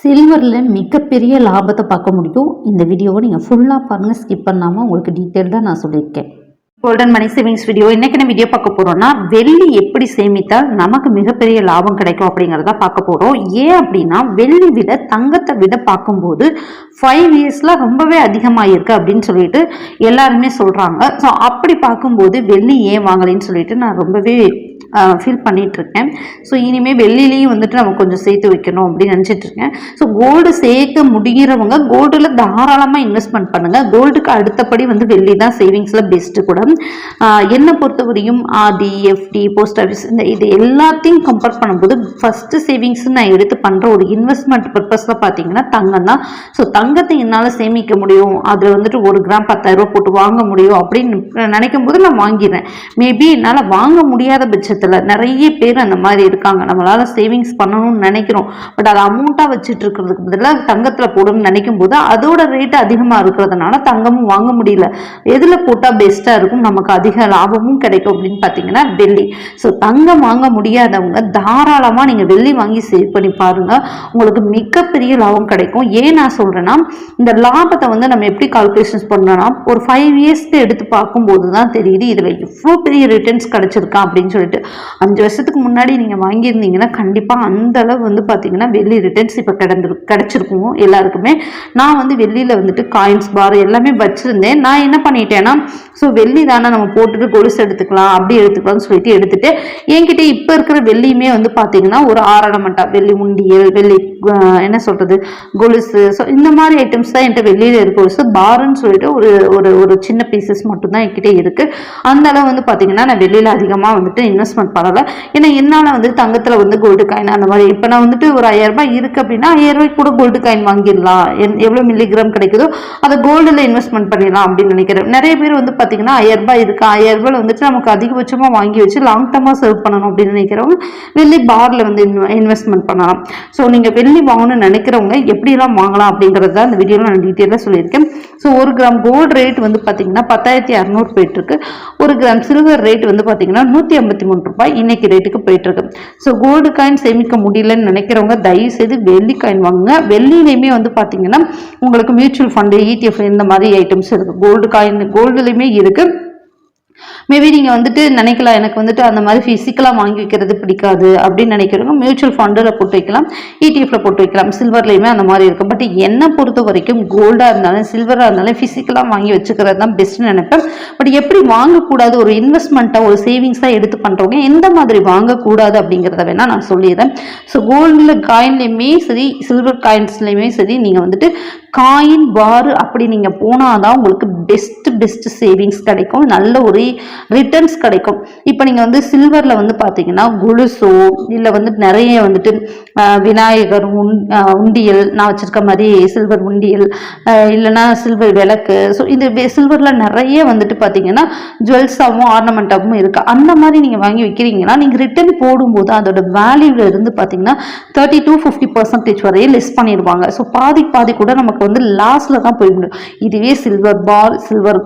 சில்வரில் மிகப்பெரிய லாபத்தை பார்க்க முடியும். இந்த வீடியோவை நீங்கள் ஃபுல்லாக பாருங்கள் ஸ்கிப் பண்ணாமல் உங்களுக்கு டீட்டெயில்டாக நான் சொல்லியிருக்கேன். கோல்டன் மணி சேவிங்ஸ் வீடியோ இன்னைக்கு நம்ம வீடியோ பார்க்க போகிறோன்னா வெள்ளி எப்படி சேமித்தால் நமக்கு மிகப்பெரிய லாபம் கிடைக்கும் அப்படிங்கிறத பார்க்க போகிறோம் ஏன் அப்படின்னா வெள்ளி விட தங்கத்தை விட பார்க்கும்போது ஃபைவ் இயர்ஸில் ரொம்பவே அதிகமாயிருக்கு அப்படின்னு சொல்லிட்டு எல்லாருமே சொல்கிறாங்க ஸோ அப்படி பார்க்கும்போது வெள்ளி ஏன் வாங்கலைன்னு சொல்லிட்டு நான் ரொம்பவே ஃபீல் பண்ணிகிட்ருக்கேன் ஸோ இனிமேல் வெள்ளிலையும் வந்துட்டு நம்ம கொஞ்சம் சேர்த்து வைக்கணும் அப்படின்னு நினச்சிட்டு இருக்கேன் ஸோ கோல்டு சேர்க்க முடிகிறவங்க கோல்டில் தாராளமாக இன்வெஸ்ட்மெண்ட் பண்ணுங்கள் கோல்டுக்கு அடுத்தபடி வந்து வெள்ளி தான் சேவிங்ஸில் பெஸ்ட்டு கூட. என்னை பொறுத்தவரையும் ஆதி எஃப்டி போஸ்ட் ஆஃபீஸ் இந்த இது எல்லாத்தையும் கம்பேர் பண்ணும்போது ஃபஸ்ட்டு சேவிங்ஸ் நான் எடுத்து பண்ணுற ஒரு இன்வெஸ்ட்மெண்ட் பர்பஸில் பார்த்தீங்கன்னா தங்கம் தான். ஸோ தங்கத்தை என்னால் சேமிக்க முடியும். அதில் வந்துட்டு ஒரு கிராம் பத்தாயிரரூபா போட்டு வாங்க முடியும் அப்படின்னு நினைக்கும் போது நான் வாங்கிடுறேன். மேபி என்னால் வாங்க முடியாத பட்சத்தில் நிறைய பேர் அந்த மாதிரி இருக்காங்க. நம்மளால் சேவிங்ஸ் பண்ணணும்னு நினைக்கிறோம். பட் அதை அமௌண்ட்டாக வச்சுட்டு இருக்கிறதுக்கு பதிலாக தங்கத்தில் போடணும்னு நினைக்கும் போது அதோட ரேட் அதிகமாக இருக்கிறதுனால தங்கமும் வாங்க முடியல. எதில் போட்டால் பெஸ்ட்டாக இருக்கும்? நமக்கு அதிக லாபமும் கிடைக்கும் அப்படின்னு பார்த்தீங்கன்னா வெள்ளி. ஸோ தங்கம் வாங்க முடியாதவங்க தாராளமாக நீங்கள் வெள்ளி வாங்கி சேவ் பண்ணி பாருங்கள் உங்களுக்கு மிகப்பெரிய லாபம் கிடைக்கும். ஏன் நான் சொல்கிறேன்னா இந்த லாபத்தை வந்து நம்ம எப்படி கால்குலேஷன்ஸ் பண்ணோம்னா ஒரு ஃபைவ் இயர்ஸ்க்கு எடுத்து பார்க்கும்போது தான் தெரியுது இதில் எவ்வளோ பெரிய ரிட்டர்ன்ஸ் கிடச்சிருக்கா அப்படின்னு சொல்லிட்டு. அஞ்சு வருஷத்துக்கு முன்னாடி நீங்கள் வாங்கியிருந்தீங்கன்னா கண்டிப்பாக அந்த அளவு வந்து பார்த்தீங்கன்னா வெள்ளி ரிட்டர்ன்ஸ் இப்போ கிடந்துரு கிடச்சிருக்கும் எல்லாருக்குமே. நான் வந்து வெள்ளியில் வந்துட்டு காயின்ஸ் பார் எல்லாமே வச்சுருந்தேன். நான் என்ன பண்ணிட்டேன்னா ஸோ வெள்ளி தானே நம்ம போட்டுட்டு கொலுசு எடுத்துக்கலாம் அப்படி எடுத்துக்கலாம்னு சொல்லிட்டு எடுத்துட்டு என்கிட்ட இப்போ இருக்கிற வெள்ளியுமே வந்து பார்த்தீங்கன்னா ஒரு ஆரணமட்டா வெள்ளி உண்டியல் வெள்ளி என்ன சொல்கிறது கொலுசு ஸோ இந்த மாதிரி ஐட்டம்ஸ் தான் என்கிட்ட வெள்ளியில் இருக்க. கொலுசு பாருன்னு சொல்லிட்டு ஒரு ஒரு ஒரு சின்ன பீசஸ் மட்டும்தான் என்கிட்ட இருக்குது அந்த அளவு வந்து பார்த்தீங்கன்னா நான் வெள்ளியில் அதிகமாக வந்துட்டு இன்வெஸ்ட் இன்வெஸ்ட்மெண்ட் பண்ணலை. ஏன்னா என்னால் வந்து தங்கத்தில் வந்து கோல்டு காயின் அந்த மாதிரி இப்போ நான் வந்துட்டு ஒரு ஐயாயிரரூபா இருக்குது அப்படின்னா ஐயாயிரம் கூட கோல்டு காயின் வாங்கிடலாம். என் எவ்வளோ மில்லிகிராம் கிடைக்குதோ அதை கோல்டில் இன்வெஸ்ட்மெண்ட் பண்ணிடலாம் அப்படின்னு நினைக்கிறேன். நிறைய பேர் வந்து பார்த்தீங்கன்னா ஐயாயிரம் ரூபாய் இருக்கு? ஆயிரம் வந்துட்டு நமக்கு அதிகபட்சமாக வாங்கி வச்சு லாங் டர்மாக சர்வ் பண்ணணும் அப்படின்னு நினைக்கிறவங்க வெள்ளி பாரில் வந்து இன்வெஸ்ட்மெண்ட் பண்ணலாம். ஸோ நீங்கள் வெள்ளி வாங்கணும்னு நினைக்கிறவங்க எப்படிலாம் வாங்கலாம் அப்படிங்கிறது தான் இந்த வீடியோவில் நான் டீட்டெயிலாக சொல்லியிருக்கேன். ஸோ ஒரு கிராம் கோல்டு ரேட் வந்து பார்த்தீங்கன்னா பத்தாயிரத்தி அறநூறு போயிட்டுருக்கு ஒரு கிராம் சில்வர் ரேட் வந்து பார்த்தீங்கன்னா நூற்றி ஐம்பத்தி மூணு ரூபாய் இன்னைக்கு ரேட்டுக்கு போயிட்டுருக்கு. ஸோ கோல்டு காயின் சேமிக்க முடியலன்னு நினைக்கிறவங்க தயவு செய்து வெள்ளி காயின் வாங்குங்க. வெள்ளிலையுமே வந்து பார்த்தீங்கன்னா உங்களுக்கு மியூச்சுவல் ஃபண்டு இடிஎஃப் இந்த மாதிரி ஐட்டம்ஸ் இருக்குது கோல்டு காயின் கோல்டுலையுமே இருக்குது மேபி நீங்கள் வந்துட்டு நினைக்கலாம் எனக்கு வந்துட்டு அந்த மாதிரி ஃபிசிக்கலாக வாங்கி வைக்கிறது பிடிக்காது அப்படின்னு நினைக்கிறவங்க மியூச்சுவல் ஃபண்டில் போட்டு வைக்கலாம் இடிஎஃப்ல போட்டு வைக்கலாம் சில்வர்லேயுமே அந்த மாதிரி இருக்கும். பட் என்னை பொறுத்த வரைக்கும் கோல்டாக இருந்தாலும் சில்வராக இருந்தாலும் ஃபிசிக்கலாக வாங்கி வச்சுக்கிறது தான் பெஸ்ட்னு நினைப்பேன். பட் எப்படி வாங்கக்கூடாது ஒரு இன்வெஸ்ட்மெண்ட்டாக ஒரு சேவிங்ஸாக எடுத்து பண்ணுறவங்க எந்த மாதிரி வாங்கக்கூடாது அப்படிங்கிறத வேணால் நான் சொல்லிடுறேன். ஸோ கோல்டில் காயின்லேயுமே சரி சில்வர் காயின்ஸ்லேயுமே சரி நீங்கள் வந்துட்டு காயின் பார் அப்படி நீங்கள் போனால் தான் உங்களுக்கு பெஸ்ட் பெஸ்ட் சேவிங்ஸ் கிடைக்கும். நல்ல ஒரு ரிட்டர்ன்ஸ் கிடைக்கும். இப்போ நீங்கள் வந்து சில்வரில் வந்து பார்த்தீங்கன்னா குலுசோ இல்லை வந்து நிறைய வந்துட்டு விநாயகர் உண் உண்டியல் நான் வச்சுருக்க மாதிரி சில்வர் உண்டியல் இல்லைன்னா சில்வர் விளக்கு. ஸோ இந்த சில்வரில் நிறைய வந்துட்டு பார்த்தீங்கன்னா ஜுவல்ஸாகவும் ஆர்னமெண்ட்டாகவும் இருக்குது அந்த மாதிரி நீங்கள் வாங்கி வைக்கிறீங்கன்னா நீங்கள் ரிட்டர்ன் போடும்போது அதோட வேல்யூவில் இருந்து பார்த்தீங்கன்னா தேர்ட்டி டு ஃபிஃப்டி பர்சன்டேஜ் வரையும் லெஸ் பண்ணிடுவாங்க. ஸோ பாதி பாதி கூட நமக்கு வந்து லாஸில் தான் போய் முடியும் இதுவே சில்வர் பால் சில்வர்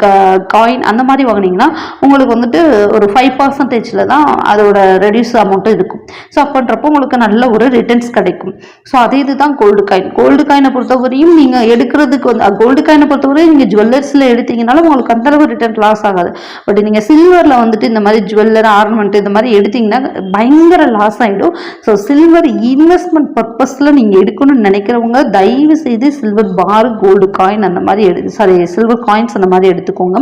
காயின் அந்த மாதிரி வாங்குனீங்கன்னா உங்களுக்கு வந்துட்டு ஒரு ஃபைவ் பர்சன்டேஜில் தான் அதோட ரெடியூஸ் அமௌண்ட்டும் இருக்கும். ஸோ அப்படின்றப்போ உங்களுக்கு நல்ல ஒரு ரிட்டர்ன்ஸ் கிடைக்கும். ஸோ அதே இதுதான் கோல்டு காயின் கோல்டு காயினை பொறுத்தவரையும் நீங்கள் எடுக்கிறதுக்கு வந்து கோல்டு காயினை பொறுத்தவரையும் நீங்கள் ஜுவல்லர்ஸில் எடுத்தீங்கனாலும் உங்களுக்கு அந்தளவு ரிட்டர்ன் லாஸ் ஆகாது. பட் நீங்கள் சில்வரில் வந்துட்டு இந்த மாதிரி ஜுவல்லர் ஆர்னமெண்ட் இந்த மாதிரி எடுத்தீங்கன்னா பயங்கர லாஸ் ஆகிடும் ஸோ சில்வர் இன்வெஸ்ட்மெண்ட் பர்பஸில் நீங்கள் எடுக்கணும்னு நினைக்கிறவங்க தயவு செய்து சில்வர் பார் கோல்டு காயின் அந்த மாதிரி எடு சாரி சில்வர் காயின்ஸ் அந்த மாதிரி எடுத்துக்கோங்க.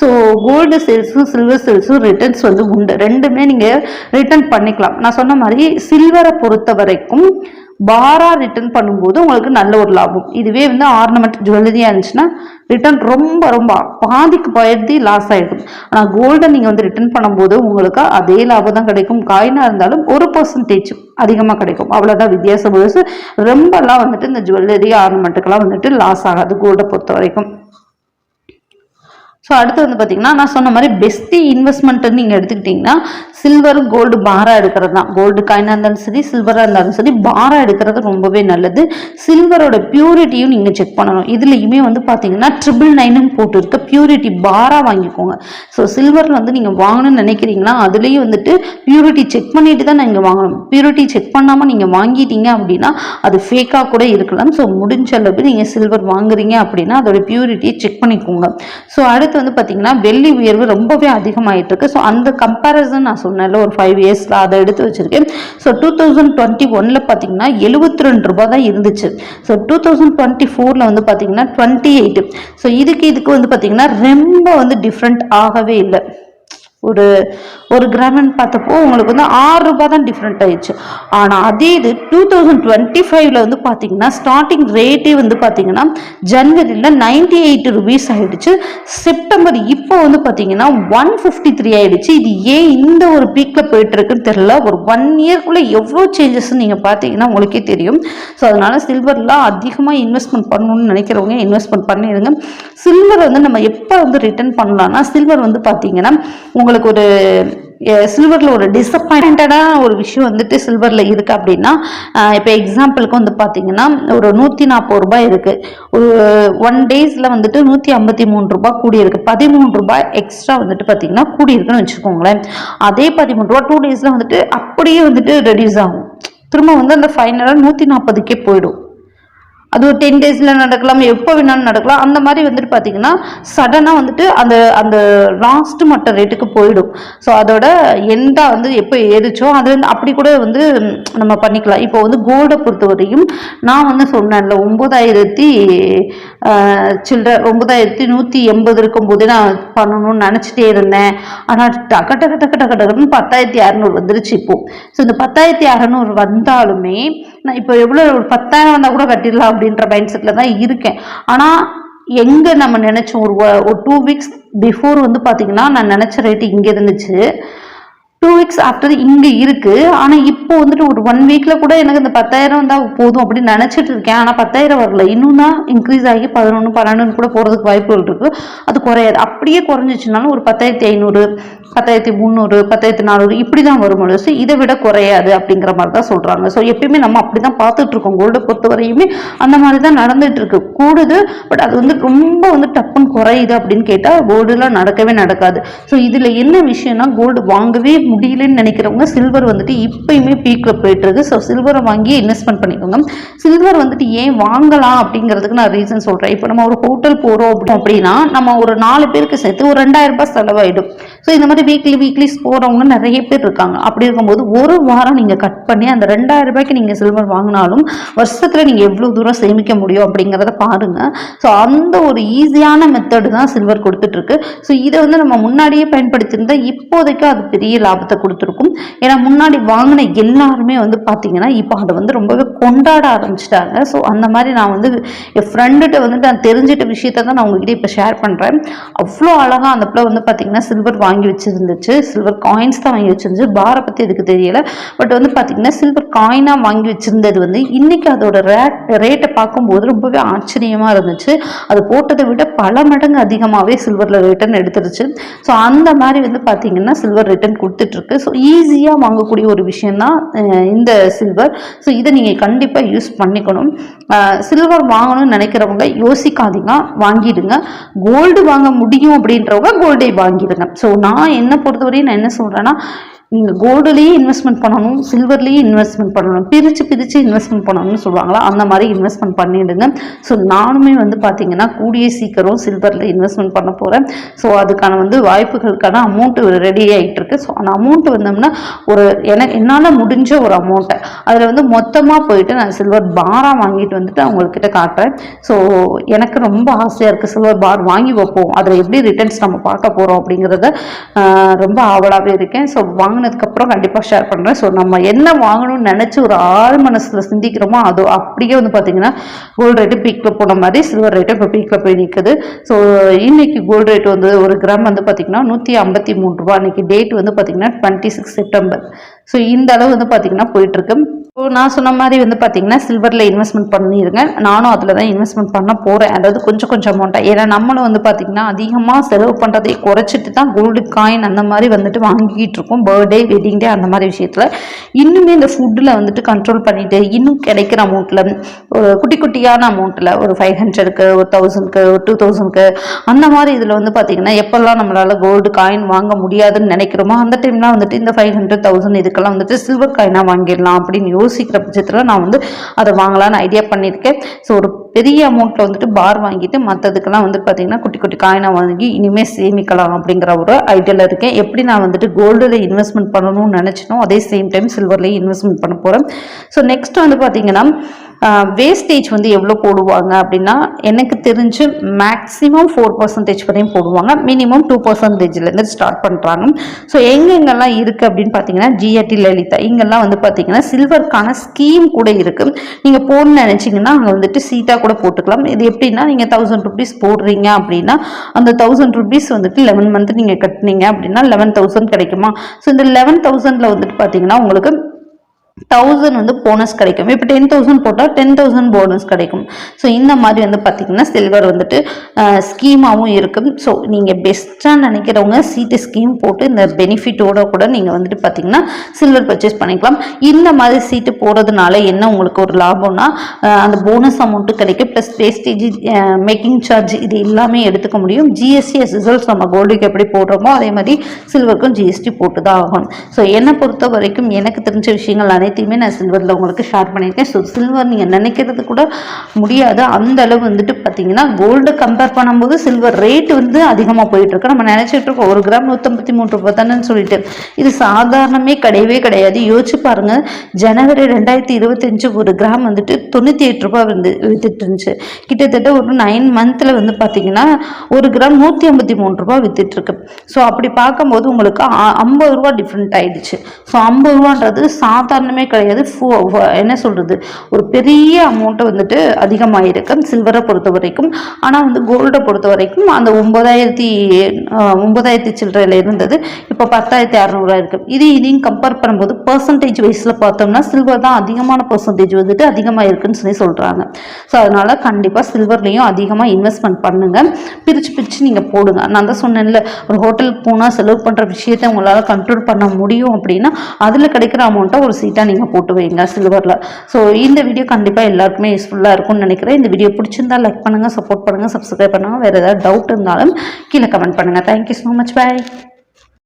ஸோ கோல்டு சேல்ஸும் சில்வர் சேல்ஸும் ரிட்டர்ன்ஸ் வந்து உண்டு. ரெண்டுமே நீங்கள் ரிட்டர்ன் பண்ணிக்கலாம். நான் சொன்ன மாதிரி சில்வரை பொறுத்த வரைக்கும் பாரா ரிட்டர்ன் பண்ணும்போது உங்களுக்கு நல்ல ஒரு லாபம். இதுவே வந்து ஆர்னமெண்ட் ஜுவல்லரியாக இருந்துச்சுன்னா ரிட்டர்ன் ரொம்ப ரொம்ப பாதிக்கு பாதி லாஸ் ஆகிடும் ஆனால் கோல்டை நீங்கள் வந்து ரிட்டர்ன் பண்ணும்போது உங்களுக்கு அதே லாபம் தான் கிடைக்கும். காயினாக இருந்தாலும் ஒரு பர்சன்டேஜ் அதிகமாக கிடைக்கும். அவ்வளோதான் வித்தியாசம் பெருசு ரொம்பலாம் வந்துட்டு இந்த ஜுவல்லரி ஆர்னமெண்ட்டுக்கெல்லாம் வந்துட்டு லாஸ் ஆகாது கோல்டை பொறுத்த வரைக்கும். ஸோ அடுத்து வந்து பார்த்தீங்கன்னா நான் சொன்ன மாதிரி பெஸ்ட்டு இன்வெஸ்ட்மெண்ட்டுன்னு நீங்கள் எடுத்துக்கிட்டிங்கன்னா சில்வர் கோல்டு பாரா எடுக்கிறது தான் கோல்டு காயினாக இருந்தாலும் சரி சில்வராக இருந்தாலும் சரி பாரா எடுக்கிறது ரொம்பவே நல்லது. சில்வரோட பியூரிட்டியும் நீங்கள் செக் பண்ணணும். இதுலேயுமே வந்து பார்த்தீங்கன்னா ட்ரிபிள் நைனுன்னு போட்டுருக்க. பியூரிட்டி பாரா வாங்கிக்கோங்க. ஸோ சில்வரில் வந்து நீங்கள் வாங்கணும்னு நினைக்கிறீங்களா? அதுலேயும் வந்துட்டு பியூரிட்டி செக் பண்ணிட்டு தான் நீங்கள் வாங்கணும். பியூரிட்டி செக் பண்ணாமல் நீங்கள் வாங்கிட்டீங்க அப்படின்னா அது ஃபேக்காக கூட இருக்கலாம். ஸோ முடிஞ்ச அளவுக்கு நீங்கள் சில்வர் வாங்குறீங்க அப்படின்னா அதோட பியூரிட்டியை செக் பண்ணிக்கோங்க. ஸோ அடுத்து வந்து பார்த்தீங்கன்னா வெள்ளி உயர்வு ரொம்பவே அதிகமாயிட்டு இருக்கு. ஸோ அந்த கம்பேரிசன் நான் சொன்னேன்ல ஒரு ஃபைவ் இயர்ஸில் அதை எடுத்து வச்சிருக்கேன். ஸோ டூ தௌசண்ட் டுவெண்ட்டி ஒனில் பார்த்தீங்கன்னா எழுபத்தி ரெண்டு ரூபாய் தான் இருந்துச்சு. ஸோ டூ தௌசண்ட் டுவெண்ட்டி ஃபோரில் வந்து பார்த்தீங்கன்னா டுவெண்ட்டி எயிட் ஸோ இதுக்கு இதுக்கு வந்து பார்த்தீங்கன்னா ரொம்ப வந்து டிஃப்ரெண்ட் ஆகவே இல்லை. ஒரு ஒரு கிராமன் பார்த்தப்போ உங்களுக்கு வந்து ஆறு ரூபாய் தான் டிஃப்ரெண்ட் ஆயிடுச்சு. ஆனால் அதே இது டூ தௌசண்ட் டுவெண்ட்டி ஃபைவ்ல வந்து பார்த்தீங்கன்னா ஸ்டார்டிங் ரேட்டே வந்து பார்த்தீங்கன்னா ஜனவரியில் நைன்டி எயிட் ருபீஸ் ஆயிடுச்சு. செப்டம்பர் இப்போ வந்து பார்த்தீங்கன்னா ஒன் ஃபிஃப்டி த்ரீ ஆயிடுச்சு. இது ஏன் இந்த ஒரு பீக்கில் போயிட்டு இருக்குன்னு தெரியல. ஒரு ஒன் இயர்க்குள்ளே எவ்வளோ சேஞ்சஸ் நீங்கள் பார்த்தீங்கன்னா உங்களுக்கே தெரியும். ஸோ அதனால சில்வர்லாம் அதிகமாக இன்வெஸ்ட்மெண்ட் பண்ணணும்னு நினைக்கிறவங்க இன்வெஸ்ட்மெண்ட் பண்ணிடுங்க. சில்வர் வந்து நம்ம எப்போ வந்து ரிட்டர்ன் பண்ணலாம்னா சில்வர் வந்து பார்த்தீங்கன்னா உங்களுக்கு ஒரு சில்வரில் ஒரு டிசப்பாயிண்டடான ஒரு விஷயம் வந்துட்டு சில்வரில் இருக்குது அப்படின்னா இப்போ எக்ஸாம்பிளுக்கு வந்து பார்த்தீங்கன்னா ஒரு நூற்றி நாற்பது ரூபாய் இருக்குது ஒரு ஒன் டேஸில் வந்துட்டு நூற்றி ஐம்பத்தி மூணு ரூபாய் கூடியிருக்கு. பதிமூணு ரூபாய் எக்ஸ்ட்ரா வந்துட்டு பார்த்தீங்கன்னா கூடியிருக்குன்னு வச்சுக்கோங்களேன். அதே பதிமூணு ரூபா டூ டேஸில் வந்துட்டு அப்படியே வந்துட்டு ரெடியூஸ் ஆகும். திரும்ப வந்து அந்த ஃபைனலாக நூற்றி நாற்பதுக்கே போயிடும். அது ஒரு டென் டேஸில் நடக்கலாம் எப்போ வேணாலும் நடக்கலாம். அந்த மாதிரி வந்துட்டு பார்த்தீங்கன்னா சடனாக வந்துட்டு அந்த அந்த லாஸ்ட்டு மட்ட ரேட்டுக்கு போயிடும். ஸோ அதோட எண்டாக வந்து எப்போ ஏறிச்சோ அது வந்து அப்படி கூட வந்து நம்ம பண்ணிக்கலாம். இப்போ வந்து கோல்டை பொறுத்தவரையும் நான் வந்து சொன்னேன்ல ஒம்பதாயிரத்தி சில்லற ஒம்பதாயிரத்தி நூற்றி எண்பது இருக்கும்போதே நான் பண்ணணும்னு நினச்சிட்டே இருந்தேன். ஆனால் டக்க டக்க டக டக டக்குன்னு பத்தாயிரத்தி அறநூறு வந்துருச்சு இப்போது ஸோ இந்த பத்தாயிரத்தி அறநூறு வந்தாலுமே நான் இப்போ எவ்வளோ ஒரு பத்தாயிரம் வந்தால் கூட கட்டிடலாம் அப்படின்ற மைண்ட் செட்டில் தான் இருக்கேன். ஆனால் எங்கே நம்ம நினச்சோம் ஒரு ஒரு டூ வீக்ஸ் பிஃபோர் வந்து பார்த்திங்கன்னா நான் நினச்ச ரேட்டு இங்கே இருந்துச்சு. டூ வீக்ஸ் ஆஃப்டர் இங்கே இருக்குது ஆனால் இப்போ வந்துட்டு ஒரு ஒன் வீக்கில் கூட எனக்கு இந்த பத்தாயிரம் தான் போதும் அப்படின்னு நினச்சிட்டு இருக்கேன். ஆனால் பத்தாயிரம் வரல. இன்னும் தான் இன்க்ரீஸ் ஆகி பதினொன்று பன்னெண்டுன்னு கூட போகிறதுக்கு வாய்ப்புகள் இருக்குது அது குறையாது. அப்படியே குறைஞ்சிச்சுனாலும் ஒரு பத்தாயிரத்தி ஐநூறு பத்தாயிரத்தி முந்நூறு பத்தாயிரத்தி நானூறு இப்படி தான் வரும் ஸோ இதை விட குறையாது அப்படிங்கிற மாதிரி தான் சொல்கிறாங்க ஸோ எப்பயுமே நம்ம அப்படி தான் பார்த்துட்டு இருக்கோம். கோல்டை பொறுத்த வரையுமே அந்த மாதிரி தான் நடந்துட்டு இருக்கு. கூடுது. பட் அது வந்து ரொம்ப வந்து டப்புன்னு குறையுது அப்படின்னு கேட்டால் கோல்டுலாம் நடக்கவே நடக்காது. ஸோ இதில் என்ன விஷயம்னா கோல்டு வாங்கவே முடியலன்னு நினைக்கிறவங்க சில்வர் வந்துட்டு இப்பயுமே பீக்கில் போயிட்டுருக்கு. ஸோ சில்வரை வாங்கி இன்வெஸ்ட்மெண்ட் பண்ணிக்கோங்க. சில்வர் வந்துட்டு ஏன் வாங்கலாம் அப்படிங்கிறதுக்கு நான் ரீசன் சொல்கிறேன் இப்போ நம்ம ஒரு ஹோட்டல் போகிறோம் அப்படின்னா நம்ம ஒரு நாலு பேருக்கு சேர்த்து ஒரு ரெண்டாயிரம் ரூபாய் செலவாயிடும். ஸோ இந்த மாதிரி வீக்லி வீக்லிஸ் போகிறவங்க நிறைய பேர் இருக்காங்க. அப்படி இருக்கும்போது ஒரு வாரம் நீங்கள் கட் பண்ணி அந்த ரெண்டாயிரம் ரூபாய்க்கு நீங்கள் சில்வர் வாங்கினாலும் வருஷத்தில் நீங்கள் எவ்வளோ தூரம் சேமிக்க முடியும் அப்படிங்கிறத பாருங்கள் ஸோ அந்த ஒரு ஈஸியான மெத்தடு தான் சில்வர் கொடுத்துட்ருக்கு ஸோ இதை வந்து நம்ம முன்னாடியே பயன்படுத்தியிருந்தால் இப்போதைக்கு அது பெரிய லாபம். லாபத்தை கொடுத்துருக்கும். ஏன்னா முன்னாடி வாங்கின எல்லாருமே வந்து பார்த்தீங்கன்னா இப்போ அதை வந்து ரொம்பவே கொண்டாட ஆரம்பிச்சிட்டாங்க. ஸோ அந்த மாதிரி நான் வந்து என் ஃப்ரெண்டுகிட்ட வந்து நான் தெரிஞ்சிட்ட விஷயத்த தான் நான் உங்ககிட்ட இப்போ ஷேர் பண்ணுறேன் அவ்வளோ அழகாக அந்த பிள்ளை வந்து பார்த்தீங்கன்னா சில்வர் வாங்கி வச்சுருந்துச்சு. சில்வர் காயின்ஸ் தான் வாங்கி வச்சிருந்துச்சு. பாரை பற்றி எதுக்கு தெரியல. பட் வந்து பார்த்தீங்கன்னா சில்வர் காயினாக வாங்கி வச்சுருந்தது வந்து இன்னைக்கு அதோட ரேட் ரேட்டை பார்க்கும்போது ரொம்பவே ஆச்சரியமாக இருந்துச்சு. அது போட்டதை விட பல மடங்கு அதிகமாகவே சில்வரில் ரிட்டர்ன் எடுத்துருச்சு. ஸோ அந்த மாதிரி வந்து பார்த்தீங்கன்னா சில்வர் ரிட்டர்ன் கொடுத்துட்ருக்கு. ஸோ ஈஸியாக வாங்கக்கூடிய ஒரு விஷயந்தான் இந்த சில்வர் ஸோ இதை நீங்கள் கண்டிப்பாக யூஸ் பண்ணிக்கணும். சில்வர் வாங்கணும்னு நினைக்கிறவங்க யோசிக்காதீங்க. வாங்கிடுங்க. கோல்டு வாங்க முடியும் அப்படின்றவங்க கோல்டே வாங்கிடுங்க. ஸோ நான் என்னை பொறுத்தவரையும் நான் என்ன சொல்கிறேன்னா நீங்கள் கோல்டுலேயே இன்வெஸ்ட்மெண்ட் பண்ணணும் சில்வர்லேயே இன்வெஸ்ட்மெண்ட் பண்ணணும் பிரித்து பிரித்து இன்வெஸ்ட்மெண்ட் பண்ணணும்னு சொல்லுவாங்களா அந்த மாதிரி இன்வெஸ்ட்மெண்ட் பண்ணிடுங்க. ஸோ நானுமே வந்து பார்த்தீங்கன்னா கூடிய சீக்கிரம் சில்வரில் இன்வெஸ்ட்மெண்ட் பண்ண போகிறேன் ஸோ அதுக்கான வந்து வாய்ப்புகளுக்கான அமௌண்ட்டு ரெடி ஆகிட்டு இருக்கு. ஸோ அந்த அமௌண்ட்டு வந்தோம்னா ஒரு எனக்கு என்னால் முடிஞ்ச ஒரு அமௌண்ட்டை அதில் வந்து மொத்தமாக போயிட்டு நான் சில்வர் பாராக வாங்கிட்டு வந்துட்டு அவங்கக்கிட்ட காட்டுறேன். ஸோ எனக்கு ரொம்ப ஆசையாக இருக்குது சில்வர் பார் வாங்கி வைப்போம். அதில் எப்படி ரிட்டர்ன்ஸ் நம்ம பார்க்க போகிறோம் அப்படிங்கிறத ரொம்ப ஆவலாகவே இருக்கேன். ஸோ வாங்க வாங்கினதுக்கப்புறம் கண்டிப்பாக ஷேர் பண்ணுறேன் ஸோ நம்ம என்ன வாங்கணும்னு நினச்சி ஒரு ஆறு மனசில் சிந்திக்கிறோமோ அது அப்படியே வந்து பார்த்திங்கன்னா கோல்டு ரேட்டு பீக்கில் போன மாதிரி சில்வர் ரேட்டும் இப்போ பீக்கில் போய் நிற்குது ஸோ இன்னைக்கு கோல்டு ரேட் வந்து ஒரு கிராம் வந்து பார்த்திங்கன்னா நூற்றி ஐம்பத்தி மூணு ரூபா அன்றைக்கி டேட் வந்து பார்த்திங்கன்னா டுவெண்ட்டி சிக்ஸ் செப்டம்பர் ஸோ இந்த அளவு வந்து பார்த்திங்கன்னா போயிட்டுருக்கு இப்போ நான் சொன்ன மாதிரி வந்து பார்த்தீங்கன்னா சில்வரில் இன்வெஸ்ட்மெண்ட் பண்ணிடுங்க நானும் அதில் தான் இன்வெஸ்ட்மெண்ட் பண்ண போகிறேன் அதாவது கொஞ்சம் கொஞ்சம் அமௌண்ட்டாக ஏன்னா நம்மளும் வந்து பார்த்தீங்கன்னா அதிகமாக செலவு பண்ணுறதை குறைச்சிட்டு தான் கோல்டு காயின் அந்த மாதிரி வந்துட்டு வாங்கிக்கிட்டு இருக்கோம். பர்த்டே வெட்டிங் டே அந்த மாதிரி விஷயத்தில். இன்னுமே இந்த ஃபுட்டில் வந்துட்டு கண்ட்ரோல் பண்ணிவிட்டு இன்னும் கிடைக்கிற அமௌண்ட்டில் ஒரு குட்டி குட்டியான அமௌண்ட்டில் ஒரு ஃபைவ் ஹண்ட்ரடுக்கு ஒரு தௌசண்ட்க்கு ஒரு டூ தௌசண்ட்க்கு அந்த மாதிரி இதில் வந்து பார்த்தீங்கன்னா எப்போல்லாம் நம்மளால் கோல்டு காயின் வாங்க முடியாதுன்னு நினைக்கிறோமோ அந்த டைம்லாம் வந்துட்டு இந்த ஃபைவ் ஹண்ட்ரட் தௌசண்ட் இதுக்கெல்லாம் வந்துட்டு சில்வர் காயினாக வாங்கிடலாம் அப்படின்னு யோசிக்கிற பட்சத்தில் நான் வந்து அதை வாங்கலாம்னு ஐடியா பண்ணியிருக்கேன். ஸோ ஒரு பெரிய அமௌண்ட்டில் வந்துட்டு பார் வாங்கிட்டு மற்றதுக்கெல்லாம் வந்து பார்த்தீங்கன்னா குட்டி குட்டி காயினை வாங்கி இனிமேல் சேமிக்கலாம் அப்படிங்கிற ஒரு ஐடியாவில் இருக்கேன். எப்படி நான் வந்துட்டு கோல்டில் இன்வெஸ்ட்மெண்ட் பண்ணணும்னு நினச்சினோ அதே சேம் டைம் சில்வர்லேயும் இன்வெஸ்ட்மெண்ட் பண்ண போகிறேன் ஸோ நெக்ஸ்ட் வந்து பார்த்தீங்கன்னா வேஸ்டேஜ் வந்து எவ்வளோ போடுவாங்க அப்படின்னா எனக்கு தெரிஞ்சு மேக்ஸிமம் ஃபோர் பர்சன்டேஜ் வரையும் போடுவாங்க. மினிமம் டூ பர்சன்டேஜ்லேருந்து ஸ்டார்ட் பண்ணுறாங்க ஸோ எங்கெங்கெல்லாம் இருக்குது அப்படின்னு பார்த்தீங்கன்னா ஜிஆர்டி லலிதா இங்கெல்லாம் வந்து பார்த்தீங்கன்னா சில்வருக்கான ஸ்கீம் கூட இருக்குது நீங்கள் போடணும்னு நினச்சிங்கன்னா அங்கே வந்துட்டு சீட்டாக கூட போட்டுக்கலாம். இது எப்படின்னா நீங்கள் தௌசண்ட் ருபீஸ் போடுறீங்க அப்படின்னா அந்த தௌசண்ட் ருபீஸ் வந்துட்டு லெவன் மந்த் நீங்கள் கட்டினீங்க அப்படின்னா லெவன் தௌசண்ட் கிடைக்குமா? ஸோ இந்த லெவன் தௌசண்டில் வந்துட்டு பார்த்தீங்கன்னா உங்களுக்கு தௌசண்ட் வந்து போனஸ் கிடைக்கும். இப்போ டென் தௌசண்ட் போட்டால் டென் தௌசண்ட் போனஸ் கிடைக்கும். ஸோ இந்த மாதிரி வந்து பார்த்திங்கன்னா சில்வர் வந்துட்டு ஸ்கீமாகவும் இருக்கும். ஸோ நீங்கள் பெஸ்ட்டாக நினைக்கிறவங்க சீட்டு ஸ்கீம் போட்டு இந்த பெனிஃபிட்டோட கூட நீங்கள் வந்துட்டு பார்த்திங்கன்னா சில்வர் பர்ச்சேஸ் பண்ணிக்கலாம். இந்த மாதிரி சீட்டு போடுறதுனால என்ன உங்களுக்கு ஒரு லாபம்னா அந்த போனஸ் அமௌண்ட்டு கிடைக்கும். ப்ளஸ் வேஸ்டேஜ் மேக்கிங் சார்ஜ் இது எல்லாமே எடுத்துக்க முடியும். ஜிஎஸ்டி ரிசல்ட்ஸ் நம்ம கோல்டுக்கு எப்படி போடுறோமோ அதே மாதிரி சில்வருக்கும் ஜிஎஸ்டி போட்டு தான் ஆகணும். ஸோ என்னை பொறுத்த வரைக்கும் எனக்கு தெரிஞ்ச விஷயங்கள் அனைத்தையுமே நான் சில்வரில் உங்களுக்கு ஷேர் பண்ணியிருக்கேன். ஸோ சில்வர் நீங்கள் நினைக்கிறது கூட முடியாது. அந்த அளவு வந்துட்டு பார்த்தீங்கன்னா கோல்டு கம்பேர் பண்ணும்போது சில்வர் ரேட் வந்து அதிகமாக போயிட்டுருக்கு. நம்ம நினச்சிட்டு இருக்கோம் ஒரு கிராம் நூற்றம்பத்தி மூணு ரூபாய் தானேன்னு சொல்லிட்டு. இது சாதாரணமே கிடையவே கிடையாது. யோசிச்சு பாருங்கள் ஜனவரி ரெண்டாயிரத்தி இருபத்தஞ்சு ஒரு கிராம் வந்துட்டு தொண்ணூற்றி எட்டு ரூபாய் வந்து வித்துட்டு இருந்துச்சு. கிட்டத்தட்ட ஒரு நைன் மந்தில் வந்து பார்த்தீங்கன்னா ஒரு கிராம் நூற்றி ஐம்பத்தி மூணு ரூபாய் வித்துட்ருக்கு ஸோ அப்படி பார்க்கும்போது உங்களுக்கு ஐம்பது ரூபா டிஃப்ரெண்ட் ஆகிடுச்சு ஸோ ஐம்பது ரூபான்றது சாதாரண ஒன்றுமே கிடையாது. என்ன சொல்கிறது ஒரு பெரிய அமௌண்ட்டை வந்துட்டு அதிகமாகிருக்கு சில்வரை பொறுத்த வரைக்கும் ஆனால் வந்து கோல்டை பொறுத்த வரைக்கும் அந்த ஒம்பதாயிரத்தி ஒம்பதாயிரத்தி சில்லறையில் இருந்தது. இப்போ பத்தாயிரத்தி அறநூறுவா இருக்குது இது இதையும் கம்பேர் பண்ணும்போது பர்சன்டேஜ் வைஸில் பார்த்தோம்னா சில்வர் தான் அதிகமான பர்சன்டேஜ் வந்துட்டு அதிகமாக இருக்குன்னு சொல்லி சொல்கிறாங்க ஸோ அதனால் கண்டிப்பாக சில்வர்லேயும் அதிகமாக இன்வெஸ்ட்மெண்ட் பண்ணுங்கள் பிரித்து பிரித்து நீங்கள் போடுங்க. நான் தான் சொன்னேன்ல ஒரு ஹோட்டலுக்கு போனால் செலவு பண்ணுற விஷயத்தை உங்களால் கண்ட்ரோல் பண்ண முடியும் அப்படின்னா அதில் கிடைக்கிற அமௌண்ட்டை ஒரு சீட்டாக நீங்கள் போட்டு வைங்க சில்வரில் ஸோ இந்த வீடியோ கண்டிப்பாக எல்லாருக்குமே யூஸ்ஃபுல்லாக இருக்கும்னு நினைக்கிறேன். இந்த வீடியோ பிடிச்சிருந்தா லைக் பண்ணுங்கள் சப்போர்ட் பண்ணுங்கள் சப்ஸ்கிரைப் பண்ணுங்கள் வேறு ஏதாவது டவுட் இருந்தாலும் கீழே கமெண்ட் பண்ணுங்கள் தேங்க்யூ ஸோ மச் பாய்